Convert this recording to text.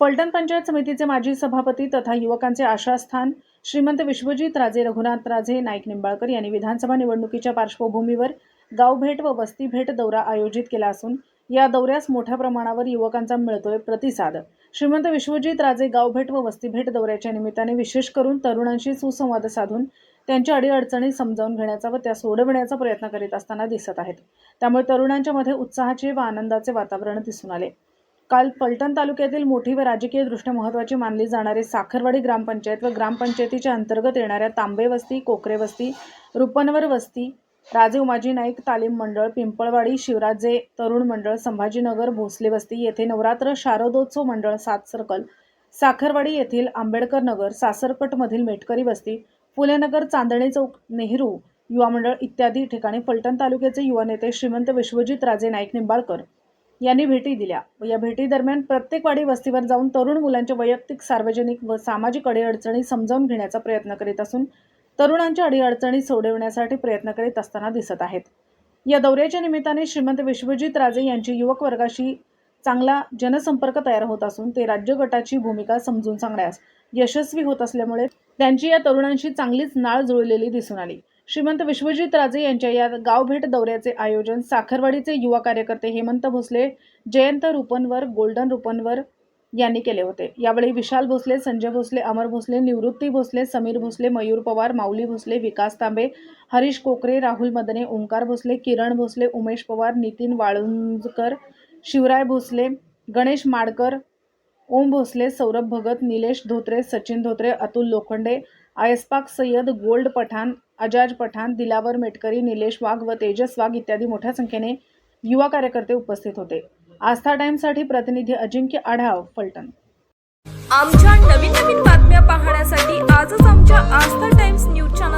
फलटण पंचायत समितीचे माजी सभापती तथा युवकांचे आशास्थान श्रीमंत विश्वजित राजे रघुनाथ राजे नाईक निंबाळकर यांनी विधानसभा निवडणुकीच्या पार्श्वभूमीवर गावभेट व वस्ती भेट दौरा आयोजित केला असून या दौऱ्यास मोठ्या प्रमाणावर युवकांचा मिळतोय प्रतिसाद. श्रीमंत विश्वजित राजे गावभेट व वस्ती भेट दौऱ्याच्या निमित्ताने विशेष करून तरुणांशी सुसंवाद साधून त्यांच्या अडीअडचणी समजावून घेण्याचा व त्या सोडविण्याचा प्रयत्न करीत असताना दिसत आहेत. त्यामुळे तरुणांच्या मध्ये उत्साहाचे व आनंदाचे वातावरण दिसून आले. काल पलटण तालुक्यातील मोठी व राजकीयदृष्ट्या महत्त्वाची मानली जाणारी साखरवाडी ग्रामपंचायत व ग्रामपंचायतीच्या अंतर्गत येणाऱ्या तांबे वस्ती कोकरे वस्ती रुपनवर वस्ती राजे उमाजी नाईक तालीम मंडळ पिंपळवाडी शिवराजे तरुण मंडळ संभाजीनगर भोसले वस्ती येथे नवरात्र शारदोत्सव मंडळ सात सर्कल साखरवाडी येथील आंबेडकर नगर सासरकटमधील मेटकरी वस्ती फुलेनगर चांदणी चौक नेहरू युवा मंडळ इत्यादी ठिकाणी फलटण तालुक्याचे युवा नेते श्रीमंत विश्वजित राजे नाईक निंबाळकर यांनी भेटी दिल्या. व या भेटी दरम्यान प्रत्येक वाडी वस्तीवर जाऊन तरुण मुलांच्या वैयक्तिक सार्वजनिक व सामाजिक अडीअडचणी समजावून घेण्याचा प्रयत्न करीत असून तरुणांच्या अडीअडचणी सोडवण्यासाठी प्रयत्न करीत असताना दिसत आहेत. या दौऱ्याच्या निमित्ताने श्रीमंत विश्वजित राजे यांची युवक वर्गाशी चांगला जनसंपर्क तयार होत असून ते राज्य गटाची भूमिका समजून सांगण्यास यशस्वी होत असल्यामुळे त्यांची या तरुणांशी चांगलीच नाळ जुळलेली दिसून आली. श्रीमंत विश्वजित राजे यांच्या या गावभेट दौऱ्याचे आयोजन साखरवाडीचे युवा कार्यकर्ते हेमंत भोसले जयंत रुपनवर गोल्डन रुपनवर यांनी केले होते. यावेळी विशाल भोसले संजय भोसले अमर भोसले निवृत्ती भोसले समीर भोसले मयूर पवार माऊली भोसले विकास तांबे हरीश कोकरे राहुल मदने ओंकार भोसले किरण भोसले उमेश पवार नितीन वाळुंजकर शिवराय भोसले गणेश माडकर ओम भोसले सौरभ भगत निलेश धोत्रे सचिन धोत्रे अतुल लोखंडे आयस्पाक सय्यद गोल्ड पठाण अजाज पठाण दिलावर मेटकरी निलेश वाघ व तेजस वाघ इत्यादी मोठ्या संख्येने युवा कार्यकर्ते उपस्थित होते. आस्था टाइमसाठी प्रतिनिधी अजिंक्य आढाव फलटण. आमच्या नवीन नवीन बातम्या पाहण्यासाठी आजच आमच्या आस्था टाइम्स न्यूज चॅनल